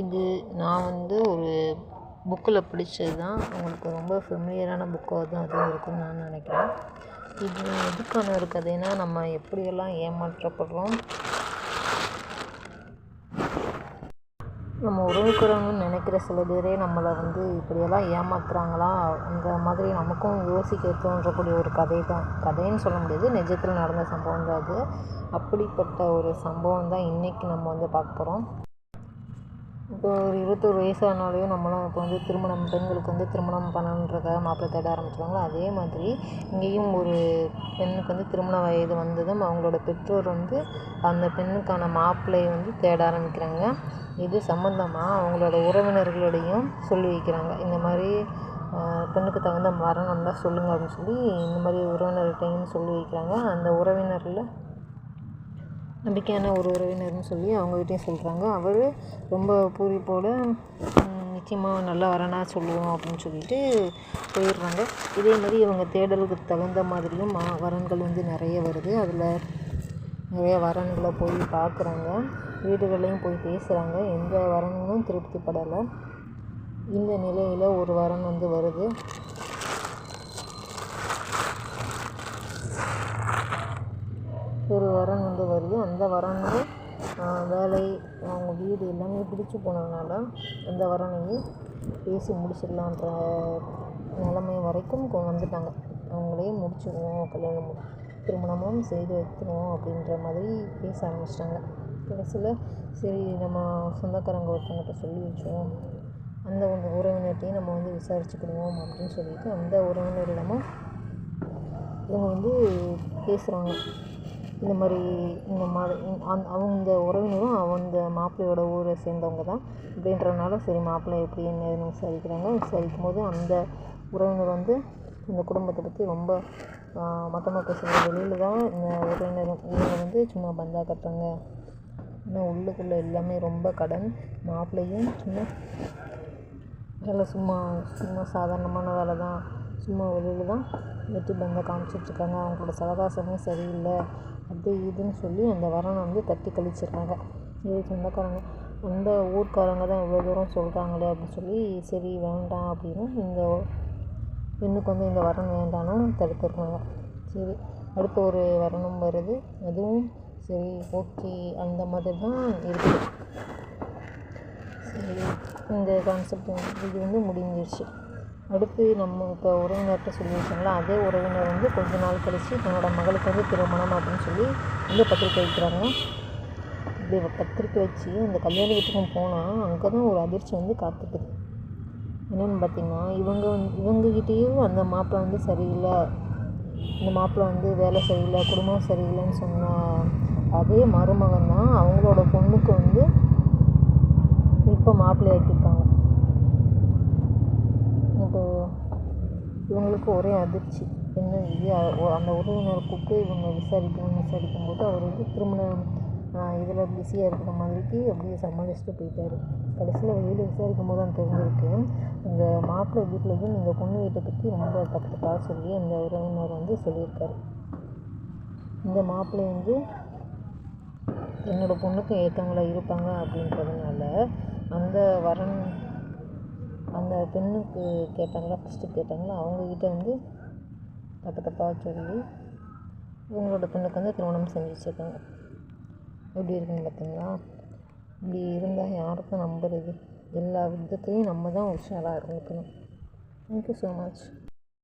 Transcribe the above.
இது நான் வந்து ஒரு புக்கில் படித்தது தான் உங்களுக்கு ரொம்ப ஃபெமிலியரான புக்காக தான் அதுவும் இருக்கும்னு நான் நினைக்கிறேன். இது எதுக்கான ஒரு கதைன்னா நம்ம எப்படியெல்லாம் ஏமாற்றப்படுறோம்? நம்ம உறவுக்காரங்கன்னு நினைக்கிற சில பேரே நம்மளை வந்து இப்படியெல்லாம் ஏமாத்துறாங்களா? அந்த மாதிரி நமக்கும் யோசிக்க தோன்றக்கூடிய ஒரு கதை தான் கதைன்னு சொல்ல முடியாது. நிஜத்தில் நடந்த சம்பவம் தான் அது. அப்படிப்பட்ட ஒரு சம்பவம் தான் இன்றைக்கி நம்ம வந்து பார்க்க போகிறோம் இப்போ ஒரு இருபத்தொரு வயசானாலையும் நம்மளாம் இப்போ வந்து திருமணம் பெண்களுக்கு வந்து திருமணம் பண்ணணுன்றதுக்காக மாப்பிள்ளை தேட ஆரம்பிச்சிருவாங்களோ? அதே மாதிரி இங்கேயும் ஒரு பெண்ணுக்கு வந்து திருமண வயது வந்ததும் அவங்களோட பெற்றோர் வந்து அந்த பெண்ணுக்கான மாப்பிள்ளையை வந்து தேட ஆரம்பிக்கிறாங்க. இது சம்மந்தமாக அவங்களோட உறவினர்களோடையும் சொல்லி வைக்கிறாங்க. இந்த மாதிரி பெண்ணுக்கு தகுந்த மரணம் தான் சொல்லுங்கள் அப்படின்னு சொல்லி இந்த மாதிரி உறவினர்கிட்டையும் சொல்லி வைக்கிறாங்க. அந்த உறவினரில் நம்பிக்கையான ஒரு உறவினர்னு சொல்லி அவங்ககிட்டையும் சொல்கிறாங்க அவர் ரொம்ப பூரிப்போடு நிச்சயமாக நல்லா வரனாக சொல்லுவோம் அப்படின்னு சொல்லிட்டு போயிடுறாங்க. இதே மாதிரி இவங்க தேடலுக்கு தகுந்த மாதிரியும் மா வரன்கள் வந்து நிறைய வருது. அதில் நிறைய வரன்களை போய் பார்க்குறாங்க வீடுகள்லையும் போய் பேசுகிறாங்க எந்த வரனும் திருப்திப்படலை. இந்த நிலையில் ஒரு வரன் வந்து வருது. ஒரு வரன் வந்து வருது. அந்த வரனும் வேலை அவங்க வீடு எல்லாமே பிடிச்சி போனதுனால அந்த வரனையும் பேசி முடிச்சிடலான்ற நிலைமை வரைக்கும் வந்துட்டாங்க. அவங்களே முடிச்சிடுவோம் கல்யாணம் திருமணமும் செய்து வைக்கணும் அப்படின்ற மாதிரி பேச ஆரம்பிச்சிட்டாங்க. கடைசியில் சரி நம்ம சொந்தக்காரங்க ஒருத்தவங்ககிட்ட சொல்லி வச்சோம் அந்த ஒரு உறவினர்கிட்டையும் நம்ம வந்து விசாரிச்சுக்கிடுவோம் அப்படின்னு சொல்லிட்டு அந்த உறவினரிடமும் இவங்க வந்து பேசுகிறாங்க இந்த மாதிரி இந்த மாதிரி அந் அவங்க உறவினரும் அந்த மாப்பிள்ளையோட ஊரை சேர்ந்தவங்க தான். அப்படின்றதுனால சரி மாப்பிள்ளை எப்படி என்னன்னு விசாரிக்கிறாங்க. விசாரிக்கும் போது அந்த உறவினர் வந்து இந்த குடும்பத்தை பற்றி ரொம்ப மொத்தமாக பேசுகிற வெளியில் தான் இந்த உறவினர் இவங்க வந்து சும்மா பந்தா கட்டுறாங்க. ஆனால் உள்ளுக்குள்ளே எல்லாமே ரொம்ப கடன். மாப்பிள்ளையும் சும்மா வேலை சும்மா சும்மா சாதாரணமான வேலை தான். சும்மா வெளியில் தான் வெட்டி பந்தா காமிச்சிட்ருக்காங்க அவங்களோட சவகாசமே சரியில்லை. அது இதுன்னு சொல்லி அந்த வரனை வந்து தட்டி கழிச்சிடுறாங்க. இது சொந்தக்காரங்க அந்த ஊர்க்காரங்க தான் இவ்வளோ தூரம் சொல்கிறாங்களே அப்படின்னு சொல்லி சரி வேண்டாம் அப்படின்னு இந்த பெண்ணுக்கு வந்து இந்த வரன் வேண்டாம்னு தடுத்துடுறாங்க. சரி அடுத்த ஒரு வரனும் வருது. அதுவும் சரி ஓகே அந்த மாதிரி தான் இருக்குது சரி இந்த கான்செப்ட் இது வந்து முடிஞ்சிருச்சு. அடுத்து நம்ம இப்போ உறவினர்கிட்ட சொல்லி அதே உறவினர் வந்து கொஞ்ச நாள் கழித்து தன்னோட மகளுக்கு வந்து திருமணம் அப்படின்னு சொல்லி வந்து பத்திரிக்கை வைக்கிறாங்க. இப்படி பத்திரிக்கை வச்சு அந்த கல்யாண வீட்டுக்கும் போனால் அங்கே தான் ஒரு அதிர்ச்சி வந்து காத்துக்குது. என்னென்னு பார்த்தீங்கன்னா இவங்க வந்து இவங்ககிட்டேயும் அந்த மாப்பிள்ளை வந்து சரியில்லை. இந்த மாப்பிள்ளை வந்து வேலை சரியில்லை குடும்பம் சரியில்லைன்னு சொன்ன அதே மருமகன் தான் அவங்களோட பொண்ணுக்கு வந்து இப்போ மாப்பிள்ளை ஆக்கியிருக்காங்க இப்போ இவங்களுக்கு ஒரே அதிர்ச்சி. என்ன இது? அந்த உறவினரை கூப்பிட்டு இவங்க விசாரிக்கணும் விசாரிக்கும்போது அவர் வந்து திருமணம் இதில் பிஸியாக இருக்கிற மாதிரிக்கு அப்படியே சமாளிச்சுட்டு போயிட்டார். கடைசியில் வெளியில் விசாரிக்கும் போது தான் தெரிஞ்சிருக்கு இந்த மாப்பிள்ளை வீட்டிலையும் இந்த பொண்ணு வீட்டை பற்றி ரொம்ப தப்பு தப்பாக சொல்லி அந்த உறவினர் வந்து சொல்லியிருக்காரு. இந்த மாப்பிள்ளை வந்து என்னோடய பொண்ணுக்கு ஏற்றவங்களா இருப்பாங்க அப்படின்றதுனால அந்த வரன் அந்த பெண்ணுக்கு கேட்டாங்களா ஃபஸ்ட்டு கேட்டாங்களா அவங்கக்கிட்ட வந்து தப்பு தப்பாக சொல்லி இவங்களோட பெண்ணுக்கு வந்து திருமணம் செஞ்சு வச்சுருக்காங்க. எப்படி இருக்குன்னு பார்த்தீங்களா இப்படி இருந்தால் யாருக்கும் நம்புறது எல்லா விதத்துலேயும் நம்ம தான் உஷாராக இருந்துக்கணும் தேங்க்யூ ஸோ மச்